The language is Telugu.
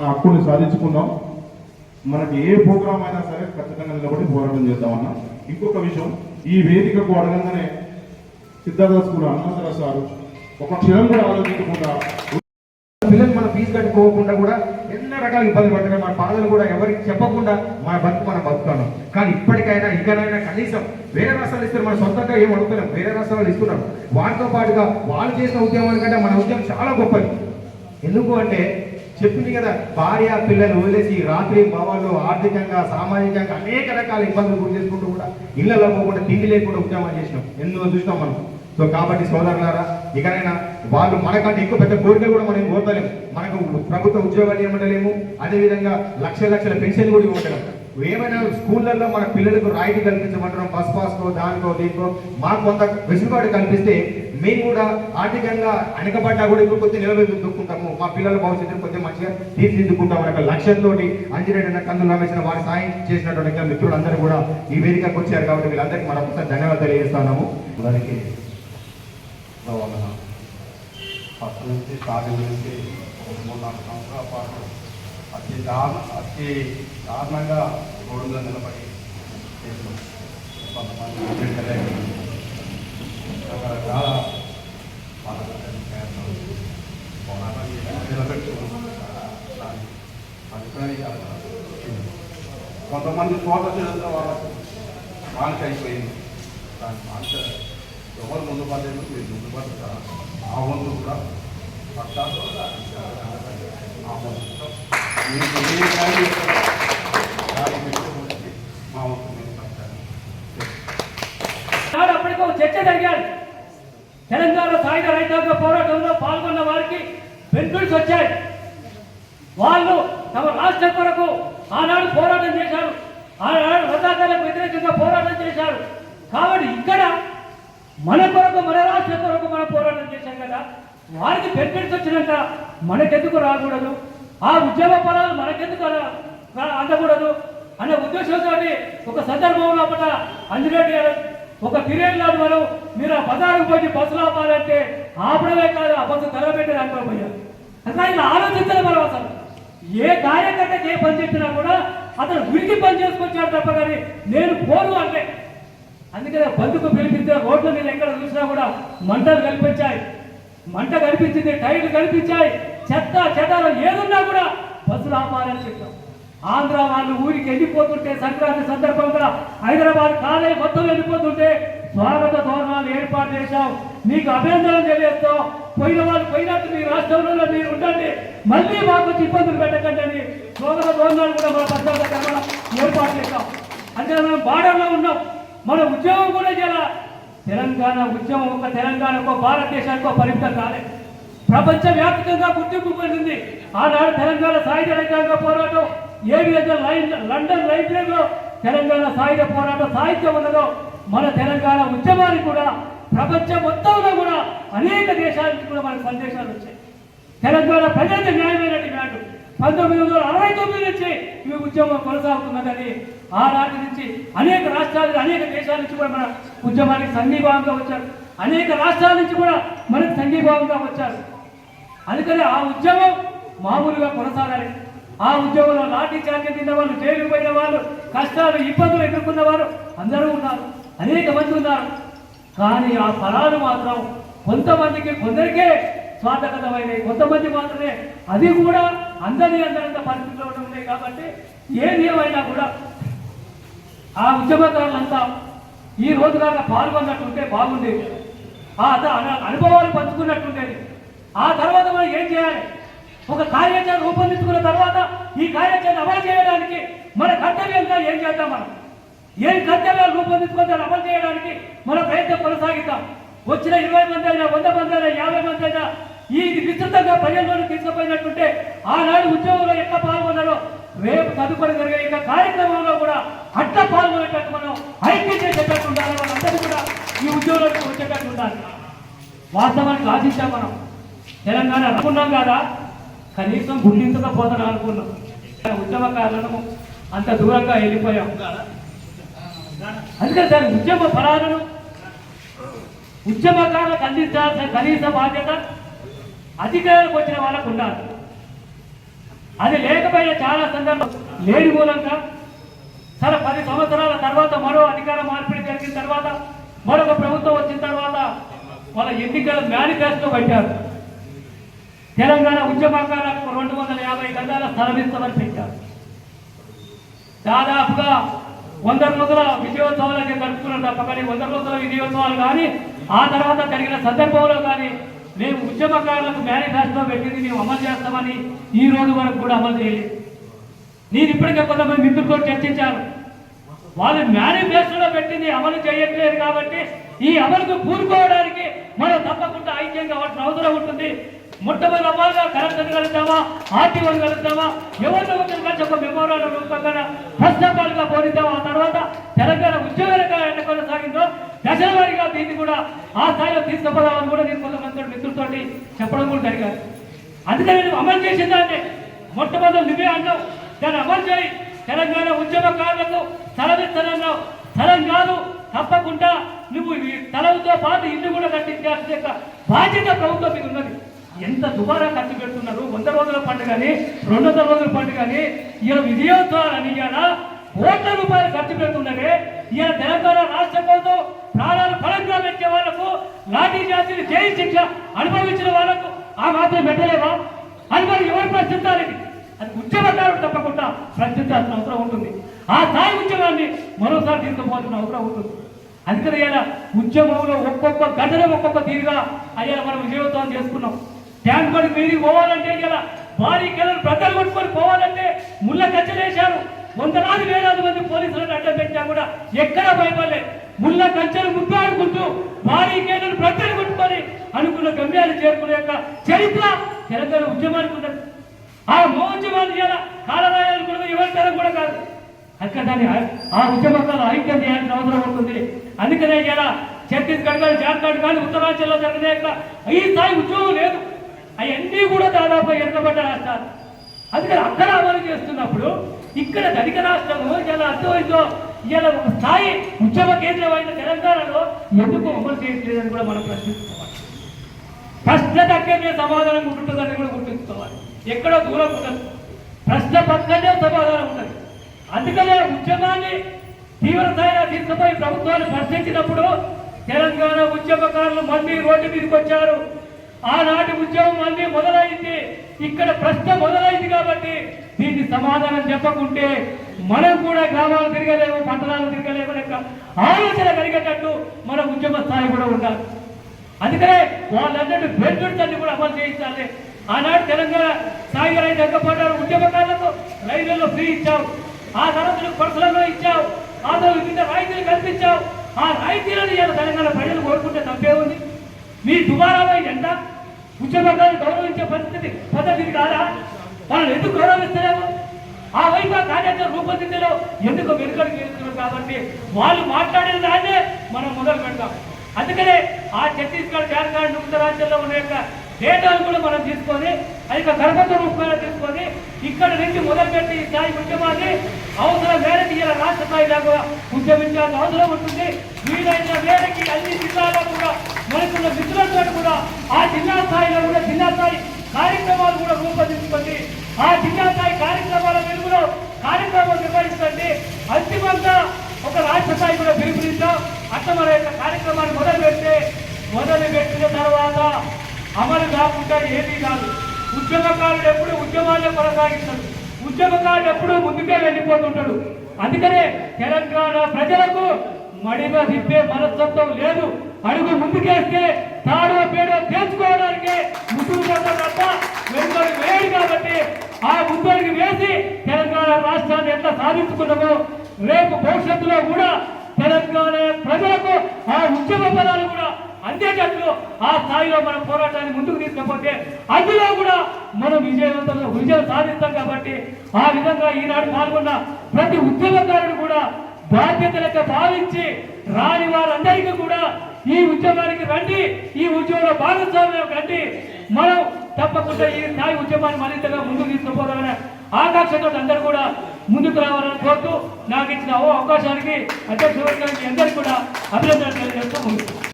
మన సాధించుకుందాం. మనకి ఏ ప్రోగ్రామ్ అయినా సరే ఖచ్చితంగా నిలబడి పోరాటం చేద్దామన్న. ఇంకొక విషయం ఈ వేదికకు అడగంగానే సిద్ధార్థ స్కూల్ హనుమంతరావు సారు ఒక క్షణం కూడా ఆలోచించకుండా పిల్లలు మన ఫీజు కట్టుకోకుండా కూడా ఎన్నో రకాల ఇబ్బంది పడుతున్నాయి మన బాధలు కూడా ఎవరికి చెప్పకుండా మన బతుకు మనం బతుకుతాను. కానీ ఇప్పటికైనా ఇకనైనా కనీసం వేరే రాష్ట్రాలు ఇస్తారు మన సొంతంగా ఏం అడుగుతున్నాం వేరే రాష్ట్రాలు ఇస్తున్నారు. వాటితో పాటుగా వాళ్ళు చేసిన ఉద్యమం కంటే మన ఉద్యమం చాలా గొప్పది. ఎందుకు అంటే చెప్పింది కదా భార్య పిల్లలు వదిలేసి రాత్రి భావాలు ఆర్థికంగా సామాజికంగా అనేక రకాల ఇబ్బందులు గురి చేసుకుంటూ కూడా ఇళ్ళలో పోకుండా తిండి లేకుండా ఉద్యమాలు చేసినాం. ఎన్నో చూసినాం మనం. సో కాబట్టి సోదరులారా ఇకనైనా వాళ్ళు మనకంటే ఎక్కువ పెద్ద కోరికలు కూడా మనం కోరలేము మనకు ప్రభుత్వ ఉద్యోగాలు ఇవ్వలేము అదేవిధంగా లక్ష లక్షల పెన్షన్ కూడా ఇవ్వగలం ఏమైనా స్కూళ్ళల్లో మన పిల్లలకు రాయితీ కల్పించమంటాం బస్ పాస్కో దానికో దీనికో. మాకు కొంత వెసులుబాటు కల్పిస్తే మేము కూడా ఆర్థికంగా వెనకబడ్డా కూడా ఇప్పుడు కొద్దిగా నిలబెట్టుకుంటాము మా పిల్లల భవిష్యత్తు కొద్దిగా మంచిగా తీర్చిదిద్దుకుంటాం అనే ఒక లక్ష్యంతో అంజిరెడ్డి కందులు రమేసిన వారి సాయం చేసినటువంటి మిత్రులందరూ కూడా ఈ వేదికకు వచ్చారు కాబట్టి వీళ్ళందరికీ మనం ఒకసారి ధన్యవాదాలు తెలియజేస్తున్నాము. అందరికీ ఫస్ట్ నుంచి స్టార్టింగ్ నుంచి ఒక మూడు నాలుగు సంవత్సరాల పాటు అతి దారుణ అతి దారుణంగా రోడ్డులో నిలబడి చేసినాం కొంతమంది రకరకాల పథకాలు చేస్తాం. పోరాటం నిలబెట్టుకున్నాం. కొంతమంది తోట చేయడంతో వాళ్ళకు మానిక అయిపోయింది దాని మానిక ఎవరు ముందు పడలేదు మీరు ముందు పడతారు ఆ వంతు కూడా పట్టా ఆ వంతు మీకు ఏ కానీ మా వంతు నాడు అప్పటికో చర్చ జరిగాడు తెలంగాణ సాయుధ రైతాంగ పోరాటంలో పాల్గొన్న వారికి బెనిఫిట్స్ వచ్చాయి. వాళ్ళు తమ రాష్ట్రం కొరకు ఆనాడు పోరాటం చేశారు. ఆనాడు రజాకాలకు వ్యతిరేకంగా పోరాటం చేశారు. కాబట్టి ఇక్కడ మన కొరకు మన రాష్ట్రం కొరకు మనం పోరాటం చేశాం కదా. వారికి బెనిఫిట్స్ వచ్చినాక మనకెందుకు రాకూడదు? ఆ ఉద్యమ ఫలాలు మనకెందుకు అందకూడదు? అనే ఉద్దేశంతో ఒక సందర్భంలో పట అంజిరెడ్డి గారు ఒక పీరియడ్ మనం మీరు ఆ పదాలకు పోయి బస్సులు ఆపాలంటే ఆపడమే కాదు ఆ బస్సు తగలబెట్టి అనుకోపోయారు అసలు ఇలా ఆలోచించాలి మనం అసలు. ఏ కార్యకర్తకి ఏ పని చెప్పినా కూడా అతను ఉరికి పని చేసుకొచ్చాడు తప్ప కానీ నేను పోను అంటే. అందుకనే బంధుకు పిలిపిస్తే రోడ్ల మీద ఎక్కడ చూసినా కూడా మంటలు కనిపించాయి. మంట కనిపించింది టైర్లు కనిపించాయి. చెత్త చెదాలు ఏదున్నా కూడా బస్సులు ఆపాలని చెప్పాం. ఆంధ్ర వాళ్ళు ఊరికి వెళ్ళిపోతుంటే సంక్రాంతి సందర్భంగా హైదరాబాద్ కాలే మొత్తం వెళ్ళిపోతుంటే స్వాగత ధోరణాలు ఏర్పాటు చేశాం. మీకు అభ్యంతరం తెలియస్తాం పోయిన వాళ్ళు పోయినట్టు మీ రాష్ట్రంలో మీరు ఉండండి. మళ్ళీ మాకు వచ్చి ఇబ్బందులు పెట్టకండి అని స్వాగత ధోరణాలు కూడా మన పద్నాలుగు ఏర్పాటు చేశాం. అంటే మనం బార్డర్లో ఉన్నాం. మన ఉద్యోగం కూడా చేయాలి తెలంగాణ ఉద్యమం ఒక తెలంగాణకో భారతదేశానికో పరిమితం కాలేదు ప్రపంచ వ్యాప్తంగా గుర్తింపు పొందింది. ఆనాడు తెలంగాణ సాయుధ రైతాంగ పోరాటం. ఏ విధంగా లైన్ లండన్ లైబ్రరీలో తెలంగాణ సాయుధ పోరాటం సాహిత్యం ఉన్నదో మన తెలంగాణ ఉద్యమానికి కూడా ప్రపంచం మొత్తంలో కూడా అనేక దేశాల నుంచి కూడా మనకు సందేశాలు వచ్చాయి. తెలంగాణ ప్రజలకు న్యాయమైనటువంటి నాడు పంతొమ్మిది వందల అరవై తొమ్మిది నుంచి ఈ ఉద్యమం కొనసాగుతున్నదని ఆనాటి నుంచి అనేక రాష్ట్రాలు అనేక దేశాల నుంచి కూడా మన ఉద్యమానికి సంఘీభావంగా వచ్చారు. అనేక రాష్ట్రాల నుంచి కూడా మనకు సంఘీభావంగా వచ్చారు. అందుకని ఆ ఉద్యమం మామూలుగా కొనసాగాలి. ఆ ఉద్యోగంలో లాఠీ చార్జీ తిన్న వాళ్ళు జైలు పోయిన వాళ్ళు కష్టాలు ఇబ్బందులు ఎదుర్కొన్న వారు అందరూ ఉన్నారు. అనేక మంది ఉన్నారు. కానీ ఆ ఫలాలు మాత్రం కొంతమందికి కొందరికే స్వార్థగతమైనవి. కొంతమంది మాత్రమే. అది కూడా అందరి అందరంత పరిస్థితిలో ఉన్నాయి కాబట్టి ఏది ఏమైనా కూడా ఆ ఉద్యమకారులంతా ఈ రోజు దాకా పాల్గొన్నట్టుంటే బాగుండేది. ఆ అనుభవాలు పంచుకున్నట్టుండేది. ఆ తర్వాత మనం ఏం చేయాలి? ఒక కార్యాచరణ రూపొందించుకున్న తర్వాత ఈ కార్యాచరణ అమలు చేయడానికి మన కర్తవ్యంగా ఏం చేద్దాం మనం? ఏం కర్తవ్యాలు రూపొందించుకొని దాన్ని అమలు చేయడానికి మన ప్రయత్నం కొనసాగిద్దాం. వచ్చిన ఇరవై మంది అయినా వంద మంది అయినా యాభై మంది అయినా ఈ విస్తృతంగా ప్రజల్లోకి తీసుకుపోయినట్టుంటే ఆనాడు ఉద్యోగంలో ఎట్లా పాల్గొన్నారో రేపు తదుపరి జరిగే ఇంకా కార్యక్రమంలో కూడా అట్లా పాల్గొనేటట్టు మనం ఐక్యం చేసేటట్టు ఉండాలి. వాళ్ళందరూ కూడా ఈ ఉద్యోగంలోకి వచ్చేటట్టు ఉండాలి. వాస్తవానికి ఆశించాం మనం. తెలంగాణ అనుకున్నాం కదా? కనీసం గుర్తించకపోతాను అనుకున్నాం. ఉద్యమకారులను అంత దూరంగా వెళ్ళిపోయాం. అందుకే దాని ఉద్యమ ఫలాలను ఉద్యమకారులకు అందించాల్సిన కనీస బాధ్యత అధికారులకు వచ్చిన వాళ్ళకు ఉండాలి. అది లేకపోయినా చాలా సందర్భం లేని మూలంగా సరే పది సంవత్సరాల తర్వాత మరో అధికార మార్పిడి జరిగిన తర్వాత మరొక ప్రభుత్వం వచ్చిన తర్వాత వాళ్ళ ఎన్నికల మేనిఫెస్టో పెట్టారు. తెలంగాణ ఉద్యమకాలకు రెండు వందల యాభై గజాల స్థలం ఇస్తామని పెట్టారు దాదాపుగా వంద రోజుల విజయోత్సవాలకి గడుపుకున్నారు తప్ప కానీ వంద రోజుల విజయోత్సవాలు కానీ ఆ తర్వాత జరిగిన సందర్భంలో కానీ మేము ఉద్యమకారులకు మేనిఫెస్టో పెట్టింది మేము అమలు చేస్తామని ఈ రోజు వరకు కూడా అమలు చేయలేదు. నేను ఇప్పటికే కొంతమంది మిత్రులతో చర్చించాను. వాళ్ళు మేనిఫెస్టోలో పెట్టింది అమలు చేయట్లేదు కాబట్టి ఈ అమలుకు పూనుకోవడానికి మనం తప్పకుండా ఐక్యంగా అవసరం ఉంటుంది. మొట్టమొదటి అవ్వాలిగా కలెక్టర్ కలుద్దామా? ఆర్టీఓ కలుద్దామా? ఎవరితో ఒకరిని కలిసి ఒక మెమోరాల రూపంగా ఫస్ట్ ఆఫ్ బోధిద్దాం ఆ తర్వాత తెలంగాణ ఉద్యోగాలుగా ఎట్లా కొనసాగిందో దశల వారిగా దీన్ని కూడా ఆ స్థాయిలో తీసుకుపోదామని కూడా నేను కొంతమంది మిత్రులతో చెప్పడం కూడా జరిగారు. అందుకని నేను అమలు చేసిన మొట్టమొదటి నువ్వే అన్నావు. దాన్ని అమలు చేయి. తెలంగాణ ఉద్యమకారులకు స్థలమిస్తానన్నావు స్థలం కాదు తప్పకుండా నువ్వు ఈ పాటు ఇల్లు కూడా కట్టించాల్సిన యొక్క బాధ్యత ప్రభుత్వం మీకు ఎంత దుబారా ఖర్చు పెడుతున్నారు? వంద రోజుల పండుగని రెండు వందల రోజుల పండుగని ఇలా విజయోత్సవాలని ఇలా కోట్ల రూపాయలు ఖర్చు పెడుతున్నదే. ఇలా తెలంగాణ రాష్ట్ర కోసం ప్రాణాలు ఫలంగా పెట్టే వాళ్ళకు లాఠీ జాతిని జైలు శిక్ష అనుభవించిన వాళ్ళకు ఆ మాత్రం పెట్టలేవా? అని మరి ఎవరు ప్రశ్నించాలి అది ఉద్యమకారుడు తప్పకుండా ప్రశ్నించాల్సిన అవసరం ఉంటుంది. ఆ స్థాయి ఉద్యమాన్ని మరోసారి తీసుకుపోవాల్సిన అవసరం ఉంటుంది. అందుకని ఇలా ఉద్యమంలో ఒక్కొక్క గంటలో ఒక్కొక్క తీరుగా అయ్యా మనం విజయోత్సవం చేసుకున్నాం. ట్యాంక్ బండ్ మీదికి పోవాలంటే ఇలా భారీ కెలలు బ్రతలు కొట్టుకొని పోవాలంటే ముళ్ళ కచ్చలేశారు వందలాది వేలాది మంది పోలీసులను అడ్డం పెట్టినా కూడా ఎక్కడా భయపడలేదు. ముళ్ళ కంచెలు ముప్పాడుకుంటూ భారీ కేసులు బ్రద్దలు కొట్టుకొని అనుకున్న గమ్యాలు చేరుకునే యొక్క చరిత్ర తెలంగాణ ఉద్యమానికి ఉన్నది. ఆ మోద్యమాన్ని ఇలా కాలరాయాలనుకున్నది ఎవరి తరం కూడా కాదు. అక్కడ దాన్ని ఆ- ఆ ఉద్యమకాలు ఐక్యం చేయాల్సిన అవసరం ఉంటుంది. అందుకనే ఇలా ఛత్తీస్గఢ్ కానీ జార్ఖండ్ కానీ ఉత్తరాంచల్లో జరిగిన ఈ స్థాయి ఉద్యోగం లేదు. అవన్నీ కూడా దాదాపు వెనుకబడ్డ రాష్ట్రాలు. అందుకని అక్కడ అమలు చేస్తున్నప్పుడు ఇక్కడ ధనిక రాష్ట్రము ఇలా అర్థమైందో? ఇలా ఒక స్థాయి ఉద్యమ కేంద్రమైన తెలంగాణలో ఎందుకు అమలు చేయట్లేదని కూడా మనం ప్రశ్నించుకోవాలి. ప్రశ్న దగ్గరనే సమాధానం ఉంటుందని కూడా గుర్తుంచుకోవాలి. ఎక్కడో దూరం ఉండదు. ప్రశ్న పక్కనే సమాధానం ఉంటుంది అందుకనే ఉద్యమాన్ని తీవ్ర స్థాయిలో తీసుకుపోయి ప్రభుత్వాన్ని ప్రశ్నించినప్పుడు తెలంగాణ ఉద్యమకారులు మళ్ళీ రోడ్డు మీదకి వచ్చారు. ఆనాటి ఉద్యమం మళ్ళీ మొదలైంది. ఇక్కడ ప్రశ్న మొదలైంది కాబట్టి దీనికి సమాధానం చెప్పకుంటే మనం కూడా గ్రామాలు తిరగలేము పట్టణాలు తిరగలేము లెక్క. ఆలోచన కలిగేటట్టు మన ఉద్యమ స్థాయి కూడా ఉండాలి. అందుకనే వాళ్ళందరూ బెనిఫిట్స్ కూడా అమలు చేయించాలి. ఆనాడు తెలంగాణ సాయి రైతు ఎక్కపడ్డారు ఉద్యమకారులకు రైళ్ళలో ఫ్రీ ఇచ్చావు. ఆ తరగతులకు పర్సలలో ఇచ్చావు. ఆ తర్వాత వివిధ రాయితీలు కల్పించావు. ఆ రాయితీలను ఇవాళ తెలంగాణ ప్రజలు కోరుకుంటే తప్పే ఉంది. మీ దుబారాలో ఎంత ఉద్యమకారులు గౌరవించే పరిస్థితి పద్ధతి కాదా వాళ్ళని ఎందుకు గౌరవిస్తలేము? ఆ వైపు ఆ కార్యాచరణ రూపొందించలో ఎందుకు వెనుకలు చేస్తున్నారు కాబట్టి వాళ్ళు మాట్లాడిన దాన్నే మనం మొదలు పెడతాం. అందుకనే ఆ ఛత్తీస్గఢ్ జార్ఖండ్ ఉత్తరాంచల్లో ఉన్న యొక్క డేటాను కూడా మనం తీసుకొని అది ఒక గర్భత రూపంలో తీసుకొని ఇక్కడ నుంచి మొదలుపెట్టి ఈ స్థాయి ఉద్యమాన్ని అవసరం మేరకు ఇలా రాష్ట్ర స్థాయి దాకా ఉద్యమించాల్సిన అవసరం ఉంటుంది. వీలైన మేరకి అన్ని జిల్లాల్లో కూడా మనకున్న మిత్రులతో కూడా ఆ జిల్లా స్థాయిలో కూడా జిల్లా స్థాయి కార్యక్రమాలు కూడా రూపొందించుకోండి. ఆ జిల్లా స్థాయి కార్యక్రమాల వెలుగులో కార్యక్రమాలు నిర్వహించండి. అంతిమంగా ఒక రాష్ట్ర స్థాయి కూడా పిలుపునిద్దాం. అట్లా మన యొక్క కార్యక్రమాన్ని మొదలు పెడితే మొదలు పెట్టిన తర్వాత అమలు కాకుండా ఏమీ కాదు. ఉద్యమకారుడు ఎప్పుడు ఉద్యమాన్ని కొనసాగిస్తాడు. ఉద్యమకారుడు ఎప్పుడు ముందుకే వెళ్ళిపోతుంటాడు. అందుకనే తెలంగాణ ప్రజలకు మడిమ తిప్పే మనస్తత్వం లేదు. అడుగు ముందుకేస్తే తాడో పేడో తెలుసుకోవడానికి ముందుకు తప్ప వెనుకడు వేడు కాబట్టి ఆ ముందడుగు వేసి తెలంగాణ రాష్ట్రాన్ని ఎట్లా సాధించుకున్నామో రేపు భవిష్యత్తులో కూడా తెలంగాణ ప్రజలకు ఆ ఉద్యమ పదాలు కూడా అంతేకాదు ఆ స్థాయిలో మనం పోరాటాన్ని ముందుకు తీసుకపోతే అందులో కూడా మనం విజయవంతంలో విజయం సాధిస్తాం కాబట్టి ఆ విధంగా ఈనాడు పాల్గొన్న ప్రతి ఉద్యమకారుడు కూడా బాధ్యత లెక్క భావించి రాని వారందరికీ కూడా ఈ ఉద్యమానికి రండి ఈ ఉద్యమంలో భాగస్వామ్యం రండి మనం తప్పకుండా ఈ స్థాయి ఉద్యమాన్ని మరింతగా ముందుకు తీసుకుపోదామనే ఆకాంక్షతో అందరూ కూడా ముందుకు రావాలని కోరుతూ నాకు ఇచ్చిన అవకాశానికి అధ్యక్షుడు అందరికీ కూడా అభినందనలు తెలియజేస్తూ ముందుకు